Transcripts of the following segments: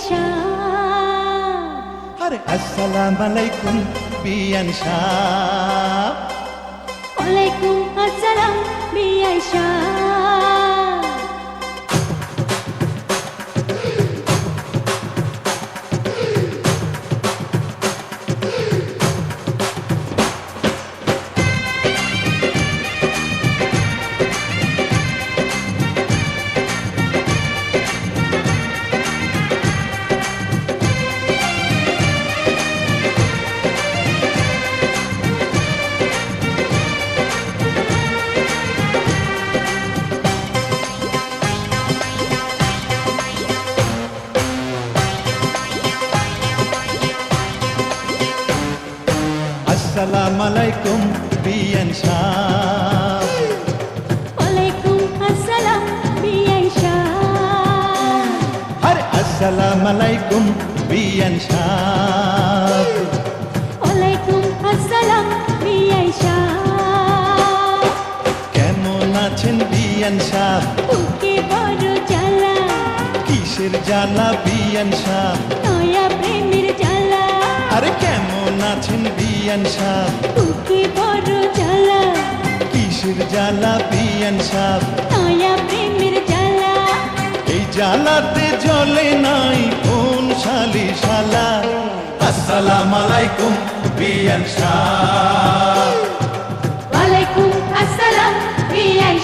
শাহ আরে আসসালাম আলাইকুম বিয়ান শাহ ওয়ালাইকুম আসসালাম বিয়ান শাহ আসসালাম আলাইকুম বিয়ান শাহ আসসালাম আলাইকুম বিয়ান শাহ ওয়ালাইকুম আসসালাম বিআই শাহ কেমন আছেন বিয়ান শাহ বুকে বড় জ্বালা। কিসের জ্বালা বিয়ান শাহ নয়া প্রেমের জ্বালা। আরে কেমন আছেন বিয়ান শাহ বুকে বড় জ্বালা। কিসের জ্বালা বিয়ান নয়া প্রেমের জ্বালা। এই জ্বালাতে জ্বলে নাই কোন শালি শালা। আসসালাম আলাইকুম বিয়ান ওয়ালাইকুম আসসালাম বিয়ান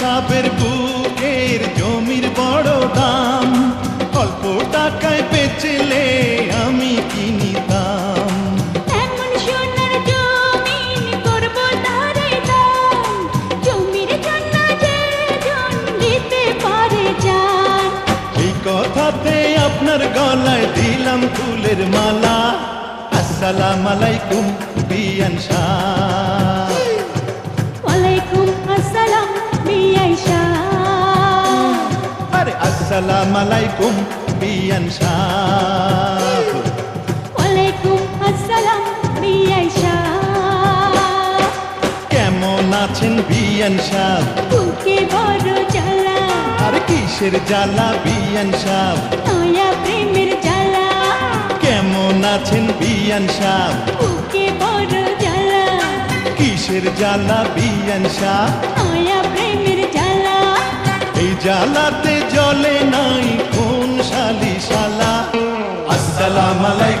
সাহেবের বুকের জমির বড় দাম। অল্প টাকায় বেচলে আমি কিনিতাম এই কথাতে আপনার গলায় দিলাম ফুলের মালা। আসসালাম আলাইকুম বিয়ান শাহ। আসসালাম আলাইকুম বিয়ান শাহ। ওয়ালাইকুম আসসালাম বিআই শাহ। কেমন আছেন বিয়ান শাহ? বুকে বড় জ্বালা। আর কিসের জ্বালা বিয়ান শাহ? নয়া প্রেমের জ্বালা। কেমন আছেন বিয়ান শাহ? বুকে বড় জ্বালা। কিসের জ্বালা বিয়ান শাহ? নয়া প্রেমের জ্বালাতে জলে নাই কোন শালি শালা আসসালাম আলাইকুম।